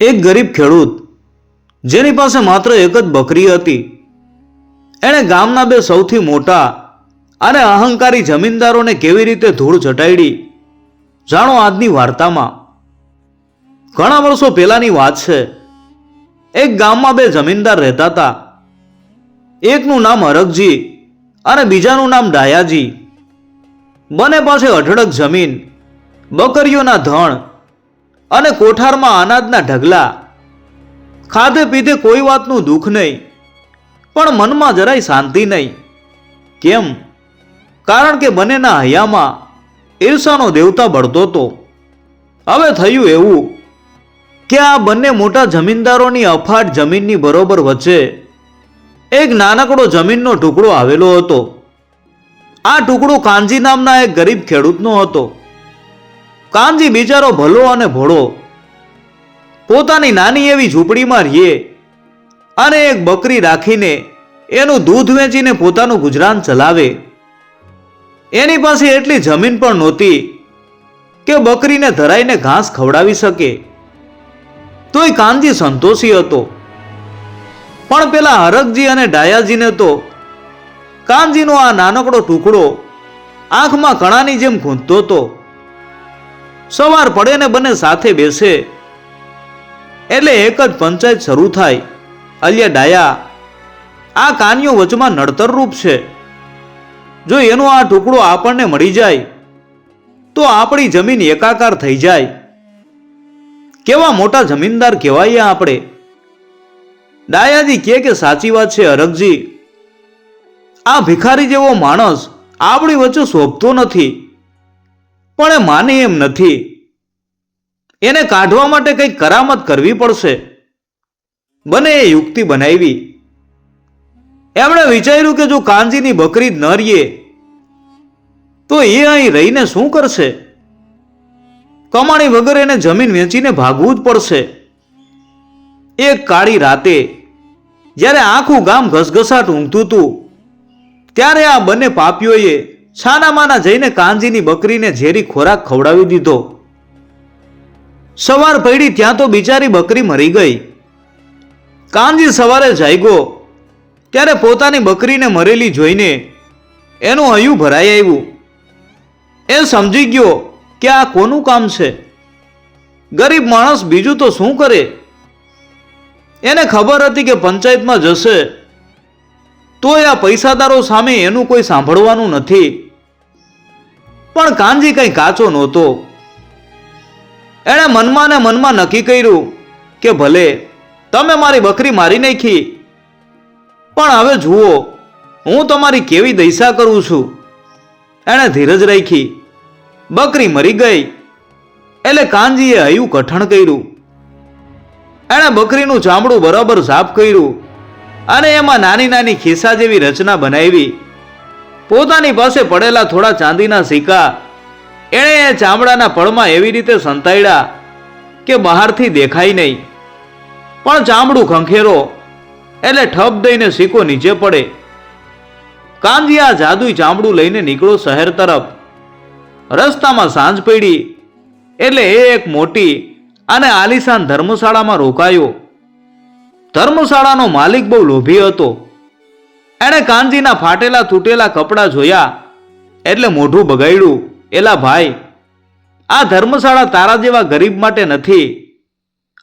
એક ગરીબ ખેડૂત, જેની પાસે માત્ર એક જ બકરી હતી. એણે ગામના બે સૌથી મોટા અને અહંકારી જમીનદારોને કેવી રીતે ધૂળ ચટાડી જાણો આજની વાર્તામાં. ઘણા વર્ષો પહેલાની વાત છે. એક ગામમાં બે જમીનદાર રહેતા હતા. એકનું નામ હરકજી અને બીજાનું નામ ડાયાજી. બંને પાસે અઢળક જમીન, બકરીઓના ધણ અને કોઠારમાં અનાજના ઢગલા. ખાધે પીધે કોઈ વાતનું દુઃખ નહીં, પણ મનમાં જરાય શાંતિ નહીં. કેમ? કારણ કે બંનેના હૈયામાં ઈર્ષાનો દેવતા બળતો હતો. હવે થયું એવું કે આ બંને મોટા જમીનદારોની અફાટ જમીનની બરોબર વચ્ચે એક નાનકડો જમીનનો ટુકડો આવેલો હતો. આ ટુકડો કાંજી નામના એક ગરીબ ખેડૂતનો હતો. કાનજી બિચારો ભલો અને ભોળો. પોતાની નાની એવી ઝૂંપડીમાં રહીએ અને એક બકરી રાખીને એનું દૂધ વેચીને પોતાનું ગુજરાન ચલાવે. એની પાસે એટલી જમીન પણ નહોતી કે બકરીને ધરાઈને ઘાસ ખવડાવી શકે. તોય કાનજી સંતોષી હતો. પણ પેલા હરકજી અને ડાયાજીને તો કાનજીનો આ નાનકડો ટુકડો આંખમાં કણાની જેમ ખૂંદતો હતો. સવાર પડે ને બંને સાથે બેસે. એટલે એક જ પંચાયત શરૂ થાય. અલ્યા ડાયા, આ કાનિયો વચમાં નડતર રૂપ છે. જો એનો આ ટુકડો આપણને મળી જાય, તો આપણી જમીન એકાકાર થઈ જાય. કેવા મોટા જમીનદાર કહેવાય આપણે? ડાયાજી કે કે સાચી વાત છે અરગજી. આ ભિખારી જેવો માણસ આપણી વચ્ચે શોભતો નથી. પણ એ માને એમ નથી. એને કાઢવા માટે કંઈક કરામત કરવી પડશે. બને એ યુક્તિ બનાવી. એમણે વિચાર્યું કે જો કાનજીની બકરી ન રહીએ તો એ અહીં રહીને શું કરશે? કમાણી વગર એને જમીન વેચીને ભાગવું જ પડશે. એક કાળી રાતે, જ્યારે આખું ગામ ઘસઘસાટ ઊંઘતું હતું, ત્યારે આ બંને પાપીઓએ છાનામાના જઈને કાનજીની બકરીને ઝેરી ખોરાક ખવડાવી દીધો. સવાર પડી ત્યાં તો બિચારી બકરી મરી ગઈ. કાનજી સવારે જાગ્યો. ત્યારે પોતાની બકરીને મરેલી જોઈને એનું હયું ભરાઈ આવ્યું. એ સમજી ગયો કે આ કોનું કામ છે? ગરીબ માણસ બીજું તો શું કરે? એને ખબર હતી કે પંચાયતમાં જશે. તોય આ પૈસાદારો સામે એનું કોઈ સાંભળવાનું નથી. પણ કાનજી કંઈ કાચો નહોતો. એણે મનમાં ને મનમાં નક્કી કર્યું કે ભલે, તમે મારી બકરી મારી નાખી. પણ હવે જુઓ, હું તમારી કેવી દૈસા કરું છું? એણે ધીરજ રાખી. બકરી મરી ગઈ. એટલે કાનજીએ હયું કઠણ કર્યું. એણે બકરીનું ચામડું બરાબર સાફ કર્યું. અને એમાં નાની નાની ખિસ્સા જેવી રચના બનાવી. પોતાની પાસે પડેલા થોડા ચાંદીના સિક્કા. એણે એ ચામડાના પળમાં એવી રીતે સંતાડ્યા કે બહારથી દેખાય નહીં. પણ ચામડું ખંખેરો એટલે ઠપ દઈને સિક્કો નીચે પડે. કાનજી આ જાદુઈ ચામડું લઈને નીકળો શહેર તરફ. રસ્તામાં સાંજ પડી એટલે એ એક મોટી અને આલિશાન ધર્મશાળામાં રોકાયો. ધર્મશાળાનો માલિક બહુ લોભી હતો. એણે કાનજીના ફાટેલા તૂટેલા કપડાં જોયા, એટલે મોઢું બગાડ્યું, એલા ભાઈ, આ ધર્મશાળા તારા જેવા ગરીબ માટે નથી.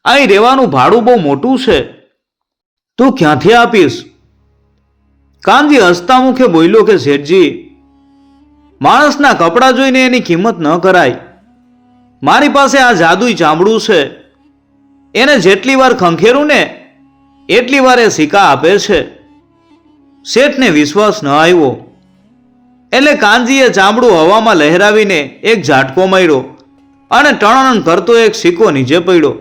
અહીં રહેવાનું ભાડું બહુ મોટું છે. તું ક્યાંથી આપીશ? કાનજી હસતા મુખે બોલ્યો કે, શેઠજી, માણસના કપડાં જોઈને એની કિંમત ન કરાય. મારી પાસે આ જાદુઈ ચામડું છે. એને જેટલી વાર ખંખેરું ને એટલી વાર સિક્કા આપે છે. શેઠને વિશ્વાસ ન આવ્યો. એટલે કાનજીએ ચામડું હવામાં લહેરાવીને એક ઝાટકો માર્યો અને ટણણ કરતો એક સિક્કો નીચે પડ્યો.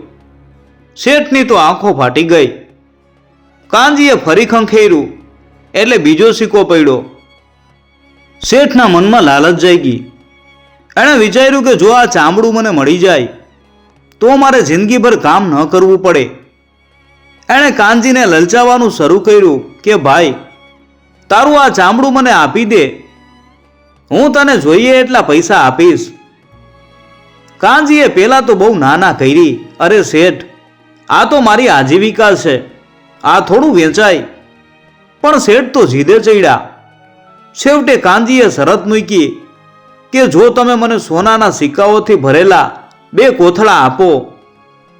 શેઠની તો આંખો ફાટી ગઈ. કાનજીએ ફરી ખંખેર્યું એટલે બીજો સિક્કો પડ્યો. શેઠના મનમાં લાલચ જાગી. એણે વિચાર્યું કે જો આ ચામડું મને મળી જાય, તો મારે જિંદગીભર કામ ન કરવું પડે. એણે કાનજીને લલચાવવાનું શરૂ કર્યું કે, ભાઈ, તારું આ ચામડું મને આપી દે. હું તને જોઈએ એટલા પૈસા આપીશ. કાનજીએ પહેલાં તો બહુ નાના કરી, અરે શેઠ, આ તો મારી આજીવિકા છે. આ થોડું વેચાય. પણ શેઠ તો જીદે ચડ્યા. છેવટે કાનજીએ શરત મૂકી કે, જો તમે મને સોનાના સિક્કાઓથી ભરેલા બે કોથળા આપો,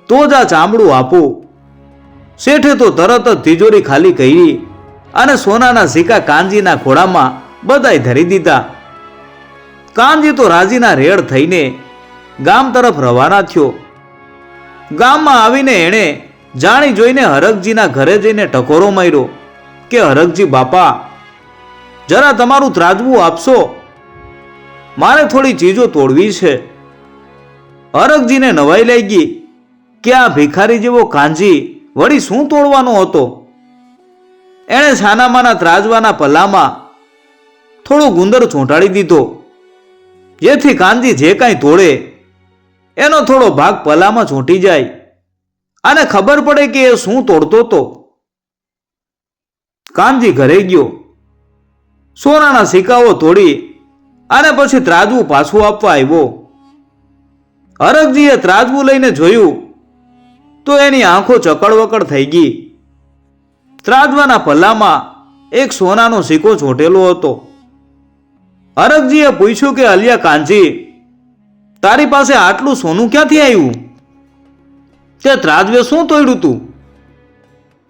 તો જ આ ચામડું આપો. શેઠે તો તરત જ તિજોરી ખાલી કરી અને સોનાના સિક્કા કાનજીના ખોળામાં બધાય ધરી દીધા. કાનજી તો રાજીના રેડ થઈને ગામ તરફ રવાના થયો. ગામમાં આવીને એણે જાણી જોઈને હરકજીના ઘરે જઈને ટકોરો માર્યો કે, હરકજી બાપા, જરા તમારું ત્રાજવું આપશો? મારે થોડી ચીજો તોડવી છે. હરકજીને નવાઈ લાગી કે, આ ભિખારી જેવો કાંજી વળી શું તોડવાનો હતો? એણે છાનામાના ત્રાજવાના પલ્લામાં થોડો ગુંદર ચોંટાડી દીધો. જેથી કાનજી જે કાંઈ તોડે, એનો થોડો ભાગ પલામાં ચોંટી જાય. અને ખબર પડે કે એ શું તોડતો હતો. કાનજી ઘરે ગયો. સોનાના સિક્કાઓ તોડી અને પછી ત્રાજવું પાછું આપવા આવ્યો. અરગજીએ ત્રાજવું લઈને જોયું તો એની આંખો ચકડવકડ થઈ ગઈ. ત્રાજવાના પલ્લામાં એક સોનાનો સિક્કો ચોંટેલો હતો. અરગજીએ પૂછ્યું કે, અલિયા કાંજી તારી પાસે આટલું સોનું ક્યાંથી આવ્યું તે ત્રાજવે શું તોડ્યું તું?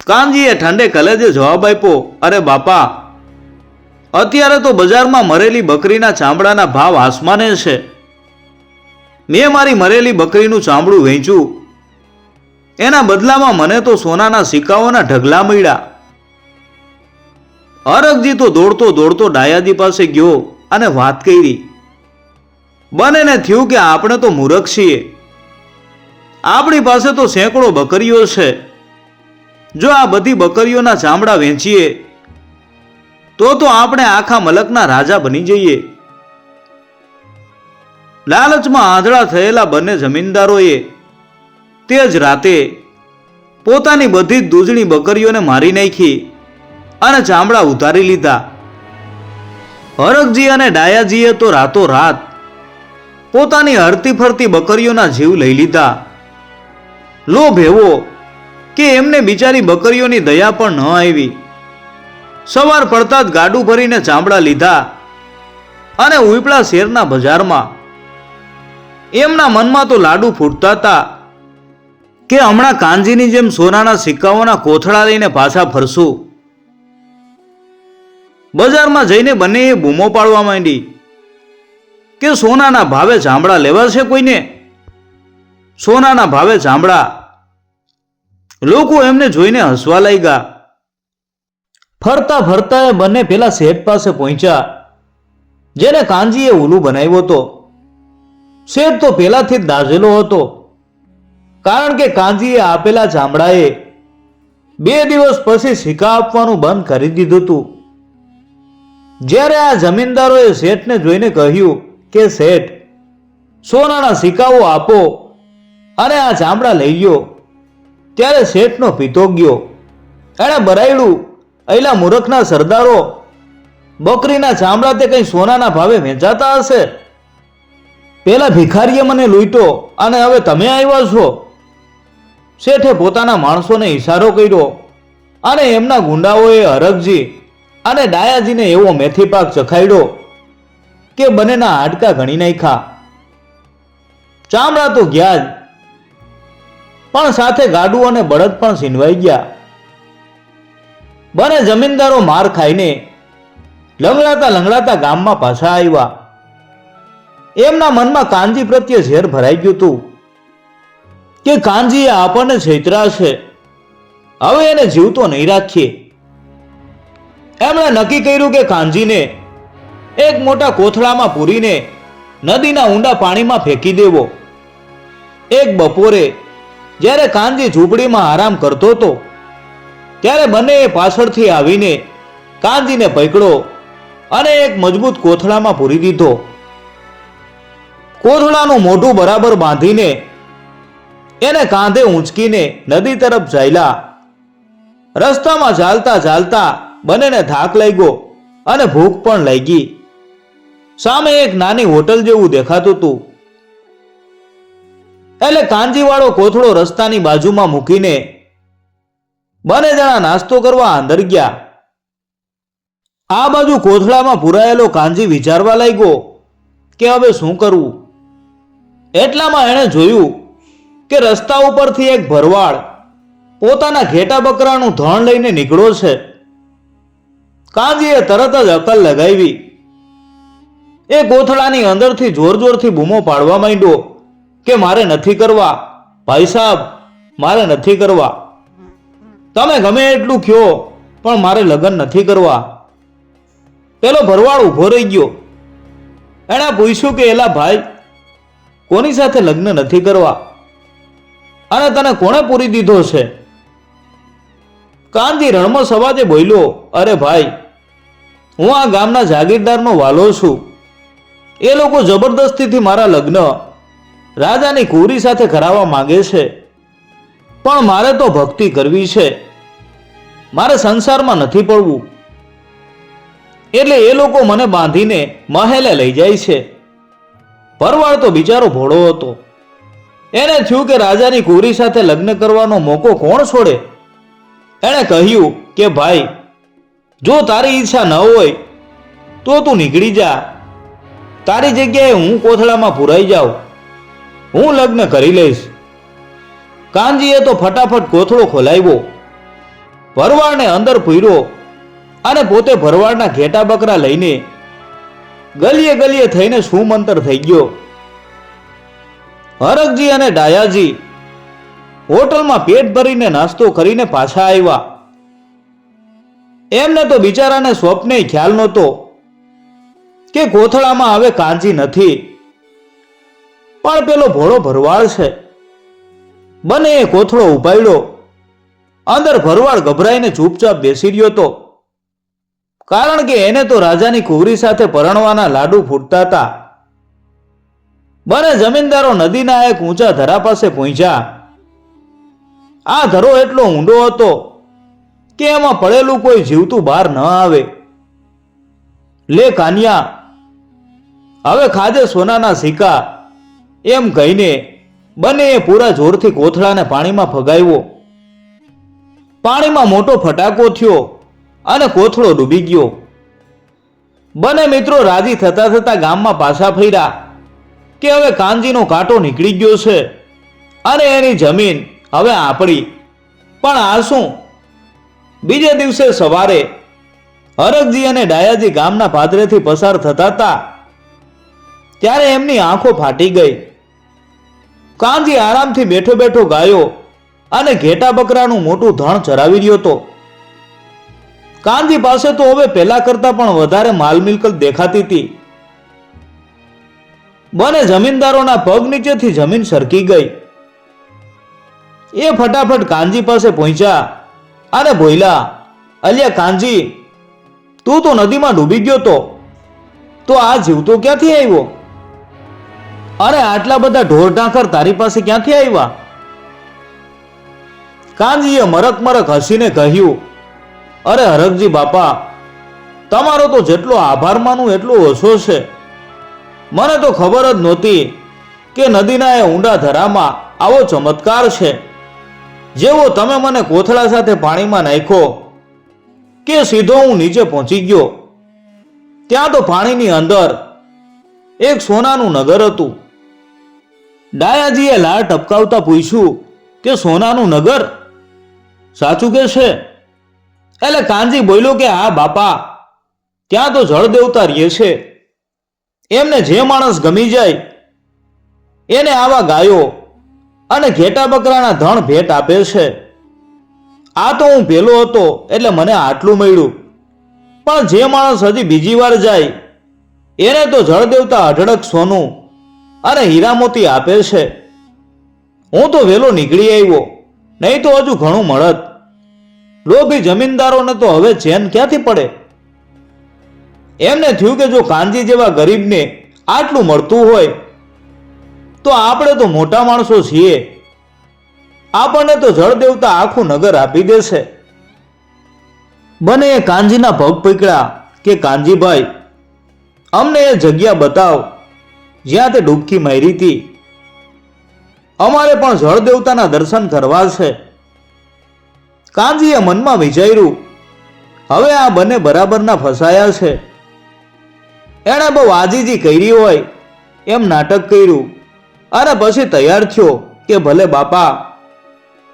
કાનજીએ ઠંડે કલેજે જવાબ આપ્યો, અરે બાપા, અત્યારે તો બજારમાં મરેલી બકરીના ચામડાના ભાવ આસમાને છે. મેં મારી મરેલી બકરીનું ચામડું વેચ્યું એના બદલામાં મને તો સોનાના સિક્કાઓના ઢગલા મળ્યા. અરગજી તો દોડતો દોડતો ડાયાજી પાસે ગયો અને વાત કરી. બનેને થયું કે આપણે તો મૂરખ છીએ. આપણી પાસે તો સેંકડો બકરીઓ છે. જો આ બધી બકરીઓના ચામડા વેચીએ, તો તો આપણે આખા મલકના રાજા બની જઈએ. લાલચમાં આંધળા થયેલા બંને જમીનદારોએ તે જ રાતે પોતાની બધી દૂધણી બકરીઓને મારી નાખી અને ચામડા ઉતારી લીધા. હરકજી અને ડાયાજીએ તો રાતો રાત પોતાની હરતી ફરતી બકરીઓના જીવ લઈ લીધા. લોભ એવો કે એમને બિચારી બકરીઓની દયા પણ ન આવી. સવાર પડતા જ ગાડું ભરીને ચામડા લીધા અને ઉપલા શેરના બજારમાં એમના મનમાં તો લાડુ ફૂટતા હતા. કે હમણાં કાંજીની જેમ સોનાના સિક્કાઓના કોથળા લઈને પાછા ફરશું? બજારમાં જઈને બંનેએ બૂમો પાડવા માંડી. કે સોનાના ભાવે ચામડા લેવા છે કોઈને? સોનાના ભાવે ચામડા. લોકો એમને જોઈને હસવા લાગ્યા. ફરતા ફરતા એ બંને પેલા શેઠ પાસે પહોંચ્યા, જેને કાંજીએ ઉલું બનાવ્યો હતો. શેઠ તો પેલાથી જ દાઝેલો હતો. કારણ કે કાંજીએ આપેલા ચામડાએ બે દિવસ પછી સિક્કા આપવાનું બંધ કરી દીધું હતું. જ્યારે આ જમીનદારોએ શેઠને જોઈને કહ્યું કે, શેઠ, સોનાના સિક્કાઓ આપો અને આ ચામડા લઈ ગયો ત્યારે શેઠનો પિતો ગયો. એણે બરાયડું અહીલા મૂરખના સરદારો, બકરીના ચામડા તે કંઈ સોનાના ભાવે વેચાતા હશે? પેલા ભિખારીએ મને લૂંટો અને હવે તમે આવ્યા છો. શેઠે પોતાના માણસોને ઈશારો કર્યો અને એમના ગુંડાઓએ હરકજી અને ડાયાજીને એવો મેથી પાક ચખાડ્યો કે બંનેના હાડકા ગણી નાખ્યા. ચામડા તો ગયા જ પણ સાથે ગાડું અને બળદ પણ સીનવાઈ ગયા. બંને જમીનદારો માર ખાઈને લંગડાતા લંગડાતા ગામમાં પાછા આવ્યા. એમના મનમાં કાનજી પ્રત્યે ઝેર ભરાઈ ગયું હતું. કે કાનજીએ આપણને છેતરાશે હવે એને જીવતો નહીં રાખીએ. એમણે નક્કી કર્યું કે કાનજીને એક મોટા કોથળામાં પૂરીને નદીના ઊંડા પાણીમાં ફેંકી દેવો. એક બપોરે જ્યારે કાનજી ઝૂંપડીમાં આરામ કરતો હતો, ત્યારે બંનેએ પાછળથી આવીને કાનજીને પકડો અને એક મજબૂત કોથળામાં પૂરી દીધો. કોથળાનું મોઢું બરાબર બાંધીને એને કાંધે ઊંચકીને નદી તરફ ચાલ્યા. રસ્તામાં ચાલતા ચાલતા બંનેને થાક લાગ્યો અને ભૂખ પણ લાગી. સામે એક નાની હોટલ જેવું દેખાતું હતું. એટલે કાંજીવાળો કોથળો રસ્તાની બાજુમાં મૂકીને બંને જણા નાસ્તો કરવા અંદર ગયા. આ બાજુ કોથળામાં પુરાયેલો કાંજી વિચારવા લાગ્યો કે હવે શું કરવું? એટલામાં એણે જોયું કે રસ્તા ઉપરથી એક ભરવાડ પોતાના ઘેટા બકરાનું ધણ લઈને નીકળ્યો છે. કાંજીએ તરત જ અકલ લગાવી. એ કોથળાની અંદરથી જોર જોરથી બૂમો પાડવા માંડ્યો કે મારે નથી કરવા. ભાઈ સાહેબ મારે નથી કરવા. તમે ગમે એટલું કયો પણ મારે લગ્ન નથી કરવા. પેલો ભરવાડ ઊભો રહી ગયો. એણે પૂછ્યું કે એલા ભાઈ, કોની સાથે લગ્ન નથી કરવા? અને તને કોણે પૂરી દીધો છે? કાંજી રણમસ અવાજે બોલ્યો, અરે ભાઈ, હું આ ગામના જાગીરદારનો વાલો છું. એ લોકો જબરદસ્તીથી મારા લગ્ન રાજાની કુરી સાથે કરાવવા માંગે છે. પણ મારે તો ભક્તિ કરવી છે. મારે સંસારમાં નથી પડવું. એટલે એ લોકો મને બાંધીને મહેલે લઈ જાય છે. ભરવાડ તો બિચારો ભોળો હતો. એને થયું કે રાજાની કુરી સાથે લગ્ન કરવાનો મોકો કોણ છોડે? એણે કહ્યું કે, ભાઈ, જો તારી ઈચ્છા ન હોય, તો તું નીકળી જા. તારી જગ્યાએ હું કોથળામાં પુરાઈ જાઉં. હું લગ્ન કરી લઈશ. કાનજીએ તો ફટાફટ કોથળો ખોલાવ્યો. ભરવાડને અંદર પૂર્યો અને પોતે ભરવાડના ઘેટા બકરા લઈને ગલીએ ગલીએ થઈને સુમંતર થઈ ગયો. હરકજી અને ડાયાજી હોટલમાં પેટ ભરીને નાસ્તો કરીને પાછા આવ્યા. એમને તો બિચારાને સ્વપ્ને ખ્યાલ નહોતો કે કોથળામાં હવે કાંજી નથી. પણ પેલો ભોળો ભરવાડ છે. બને એ કોથળો ઉપાડ્યો. અંદર ભરવાડ ગભરાઈને ચૂપચાપ બેસી રહ્યો હતો. કારણ કે એને તો રાજાની કુવરી સાથે પરણવાના લાડુ ફૂટતા હતા. બને જમીનદારો નદીના એક ઊંચા ધરા પાસે પહોંચ્યા. આ ધરો એટલો ઊંડો હતો કે એમાં પડેલું કોઈ જીવતું બહાર ન આવે. લે કાનિયા, હવે ખાજે સોનાના સિક્કા. એમ કહીને બંને એ પૂરા જોરથી કોથળાને પાણીમાં ફગાવ્યો પાણીમાં મોટો ફટાકો થયો અને કોથળો ડૂબી ગયો. બંને મિત્રો રાજી થતા થતા ગામમાં પાછા ફર્યા. કે હવે કાનજીનો કાંટો નીકળી ગયો છે અને એની જમીન હવે આપણી. પણ આ શું? બીજે દિવસે સવારે હરકજી અને ડાયાજી ગામના પાદરેથી પસાર થતા હતા. ત્યારે એમની આંખો ફાટી ગઈ. કાનજી આરામથી બેઠો બેઠો ગાયો અને ઘેટા બકરાનું મોટું ધણ ચરાવી રહ્યો હતો. કાનજી પાસે તો હવે પહેલા કરતા પણ વધારે માલ મિલકત દેખાતી હતી. બને જમીનદારોના પગ નીચેથી જમીન સરકી ગઈ. એ ફટાફટ કાનજી પાસે પહોંચ્યા. અને બોલ્યા અલ્યા કાનજી, તું તો નદીમાં ડૂબી ગયો તો. તો આ જીવતો ક્યાંથી આવ્યો? અરે આટલા બધા ઢોર ઢાંખર તારી પાસે ક્યાંથી આવ્યા? કાનજીએ મરક મરક હસીને કહ્યું, અરે હરકજી બાપા, તમારો તો જેટલો આભાર માનું એટલો ઓછો છે. મને તો ખબર જ નહોતી કે નદીના એ ઊંડા ધરામાં આવો ચમત્કાર છે. જેવો તમે મને કોથળા સાથે પાણીમાં નાખ્યો કે સીધો હું નીચે પહોંચી ગયો. ત્યાં તો પાણીની અંદર એક સોનાનું નગર હતું. ડાયાજીએ લાળ ટપકાવતા પૂછ્યું કે સોનાનું નગર સાચું કે છે? એટલે કાનજી બોલ્યો કે હા બાપા, ત્યાં તો જળ દેવતા રહીએ છે. એમને જે માણસ ગમી જાય, એને આવા ગાયો અને ઘેટા બકરાના ધણ ભેટ આપે છે. આ તો હું પેલો હતો એટલે મને આટલું મળ્યું. પણ જે માણસ હજી બીજી વાર જાય, એને તો જળ દેવતા અઢળક સોનું અને હીરામોતી આપે છે. હું તો વહેલો નીકળી આવ્યો, નહીં તો હજુ ઘણું મળત. લોભી જમીનદારોને તો હવે ચેન ક્યાંથી પડે? એમને થયું કે જો કાનજી જેવા ગરીબને આટલું મળતું હોય, તો આપણે તો મોટા માણસો છીએ. આપણને તો જળ દેવતા આખું નગર આપી દેશે. બને એ કાનજીના પગ પકડ્યા કે, કાનજીભાઈ, અમને એ જગ્યા બતાવ, જ્યાં તે ડૂબકી મારી હતી. અમારે પણ જળ દેવતાના દર્શન કરવા છે. કાનજીએ મનમાં વિચાર્યું, હવે આ બંને બરાબરના ફસાયા છે. એણે બહુ આજીજી કરી હોય એમ નાટક કર્યું. અને પછી તૈયાર થયો કે ભલે બાપા,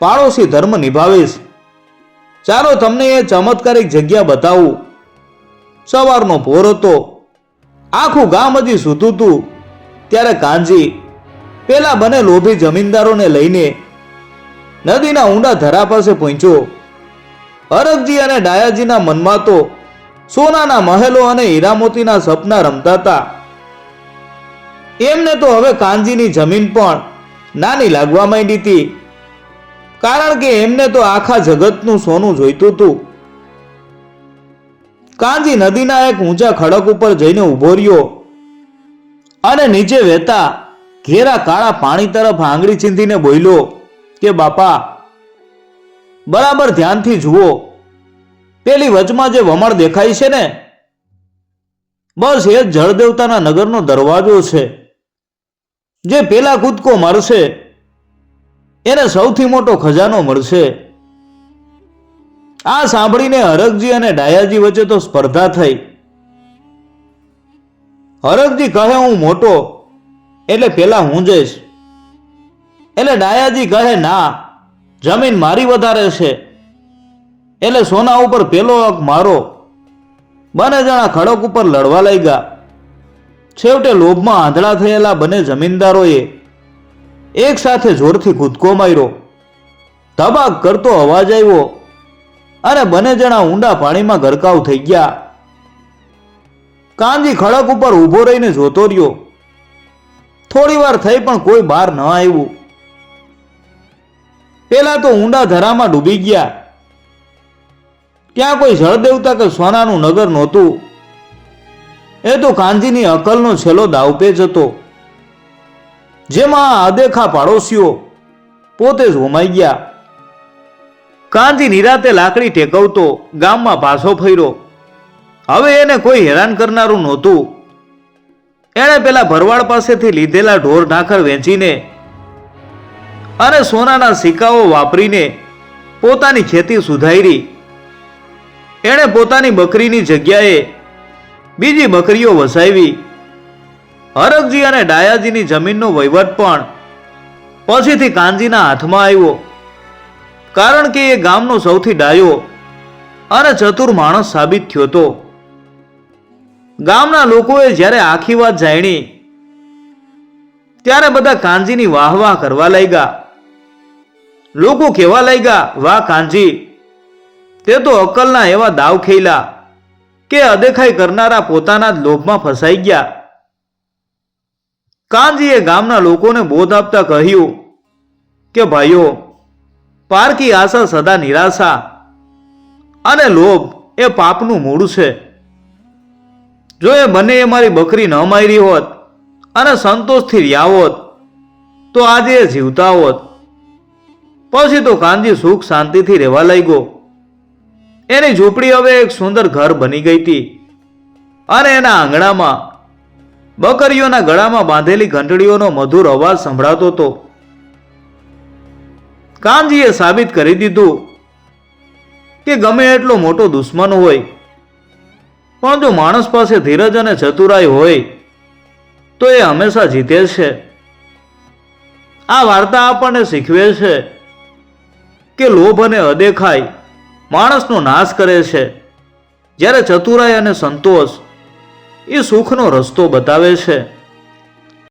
પાડોશી ધર્મ નિભાવીશ. ચાલો તમને એ ચમત્કારિક જગ્યા બતાવું. સવારનો ભોર હતો. આખું ગામ હજી સૂતું હતું. ત્યારે કાનજી, પેલા બને લોભી જમીનદારોને લઈને નદીના ઊંડા ધરા પાસે પહોંચ્યો. અરગજી અને ડાયાજીના મનમાં તો સોનાના મહેલો અને હીરામોતીના સપના રમતા હતા એમને તો હવે કાનજીની જમીન પણ નાની લાગવા માંડી હતી. કારણ કે એમને તો આખા જગતનું સોનું જોઈતું હતું. કાનજી નદીના એક ઊંચા ખડક ઉપર જઈને ઊભો રહ્યો અને નીચે વહેતા ઘેરા કાળા પાણી તરફ આંગળી ચીંધીને બોલ્યો કે, બાપા, બરાબર ધ્યાનથી જુઓ પેલી વચમાં જે વમળ દેખાય છે ને, બસ એ જળદેવતાના નગરનો દરવાજો છે. જે પેલા કૂદકો મારશે, એને સૌથી મોટો ખજાનો મળશે. આ સાંભળીને હરકજી અને ડાયાજી વચ્ચે તો સ્પર્ધા થઈ. હરકજી કહે, હું મોટો, એટલે પેલા હું જઈશ. એટલે ડાયાજી કહે, ના, જમીન મારી વધારે છે. એટલે સોના ઉપર પેલો હક મારો. બંને જણા ખડક ઉપર લડવા લાગ્યા. છેવટે લોભમાં આંધળા થયેલા બંને જમીનદારોએ એક સાથે જોરથી કૂદકો માર્યો. ધબાક કરતો અવાજ આવ્યો અને બંને જણા ઊંડા પાણીમાં ગરકાવ થઈ ગયા. કાનજી ખડક ઉપર ઊભો રહીને જોતો રહ્યો. થોડી વાર થઈ પણ કોઈ બહાર ન આવ્યું. પેલા તો ઊંડા ધરામાં ડૂબી ગયા. ત્યાં કોઈ જળદેવતા કે સોનાનું નગર નહોતું? એ તો કાનજીની અકલનો છેલ્લો દાવપેચ હતો. જેમાં આ અદેખા પાડોશીઓ પોતે જ હોમાઈ ગયા. કાનજી નિરાતે લાકડી ટેકવતો ગામમાં પાછો ફર્યો. હવે એને કોઈ હેરાન કરનારું નહોતું. એણે પેલા ભરવાડ પાસેથી લીધેલા ઢોર ઢાંખર વેચીને અને સોનાના સિક્કાઓ વાપરીને પોતાની ખેતી સુધારી. એણે પોતાની બકરીની જગ્યાએ બીજી બકરીઓ વસાવી. હરકજી અને ડાયાજીની જમીનનો વહીવટ પણ પછીથી કાનજીના હાથમાં આવ્યો. કારણ કે એ ગામનો સૌથી ડાયો અને ચતુર માણસ સાબિત થયો હતો. ગામના લોકોએ જ્યારે આખી વાત જાણી, ત્યારે બધા કાનજીની વાહ વાહ કરવા લાગ્યા. લોકો કહેવા લાગ્યા, વાહ કાનજી તે તો અકલના એવા દાવ ખેલા કે અદેખાઈ કરનારા પોતાના જ લોભમાં ફસાઈ ગયા. કાનજીએ ગામના લોકોને બોધ આપતા કહ્યું કે, ભાઈઓ, પારકી આશા સદા નિરાશા અને લોભ એ પાપનું મૂળ છે. જો એ બંને એ મારી બકરી ન મારી હોત અને સંતોષથી રહ્યા હોત, તો આજે એ જીવતા હોત. પછી તો કાનજી સુખ શાંતિથી રહેવા લાગ્યો. એની ઝૂંપડી હવે એક સુંદર ઘર બની ગઈ હતી. અને એના આંગણામાં, બકરીઓના ગળામાં બાંધેલી ઘંટડીઓનો મધુર અવાજ સંભળાતો હતો. કાનજીએ સાબિત કરી દીધું કે ગમે એટલો મોટો દુશ્મન હોય પણ જો માણસ પાસે ધીરજ અને ચતુરાઈ હોય, તો એ હંમેશા જીતે છે. આ વાર્તા આપણને શીખવે છે કે લોભ અને અદેખાઈ માણસનો નાશ કરે છે. જ્યારે ચતુરાઈ અને સંતોષ એ સુખનો રસ્તો બતાવે છે.